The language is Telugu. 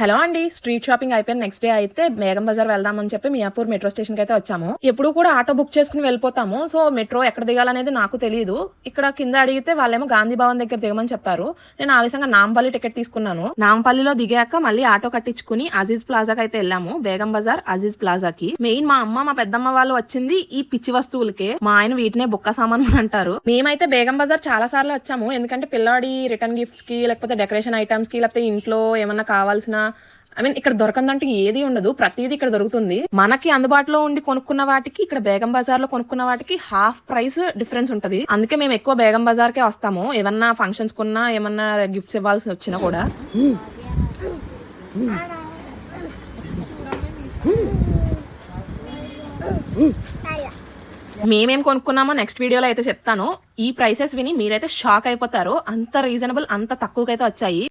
హలో అండి స్ట్రీట్ షాపింగ్ అయిపోయిన నెక్స్ట్ డే అయితే మేఘం బజార్ వెళ్దామని చెప్పి మియాపూర్ మెట్రో స్టేషన్ అయితే వచ్చాము. ఎప్పుడు కూడా ఆటో బుక్ చేసుకుని వెళ్ళిపోతాము. సో మెట్రో ఎక్కడ దిగాలనేది నాకు తెలియదు ఇక్కడ కింద అడిగితే వాళ్ళేమో గాంధీ భవన్ దగ్గర దిగమని చెప్పారు. నేను ఆవేశంగా నాంపల్లి టికెట్ తీసుకున్నాను. నాంపల్లిలో దిగాక మళ్ళీ ఆటో కట్టించుకుని అజీజ్ ప్లాజాకి అయితే వెళ్ళాము. బేగం బజార్ అజీజ్ ప్లాజాకి. మెయిన్ మా అమ్మ మా పెద్దమ్మ వాళ్ళు వచ్చింది ఈ పిచ్చి వస్తువులకే. మా ఆయన వీటినే బుక్క సామాన్ అని అంటారు. మేమైతే బేగం బజార్ చాలా సార్లు వచ్చాము. ఎందుకంటే పిల్లాడి రిటర్న్ గిఫ్ట్స్కి లేకపోతే డెకరేషన్ ఐటమ్స్కి లేకపోతే ఇంట్లో ఏమన్నా కావాల్సిన ఐ మీన్ ఇక్కడ దొరకందంటూ ఏది ఉండదు. ప్రతిదీ ఇక్కడ దొరుకుతుంది. మనకి అందుబాటులో ఉండి కొనుక్కున్న వాటికి ఇక్కడ బేగం బజార్లో కొనుక్కున్న వాటికి హాఫ్ ప్రైస్ డిఫరెన్స్ ఉంటది. అందుకే మేము ఎక్కువ బేగం బజార్ కే వస్తాము. ఏమన్నా ఫంక్షన్స్ కున్నా ఏమన్నా గిఫ్ట్స్ ఇవ్వాల్సి వచ్చినా కూడా. మేమేం కొనుక్కున్నామో నెక్స్ట్ వీడియోలో అయితే చెప్తాను. ఈ ప్రైసెస్ విని మీరైతే షాక్ అయిపోతారు. అంత రీజనబుల్ అంత తక్కువకైతే వచ్చాయి.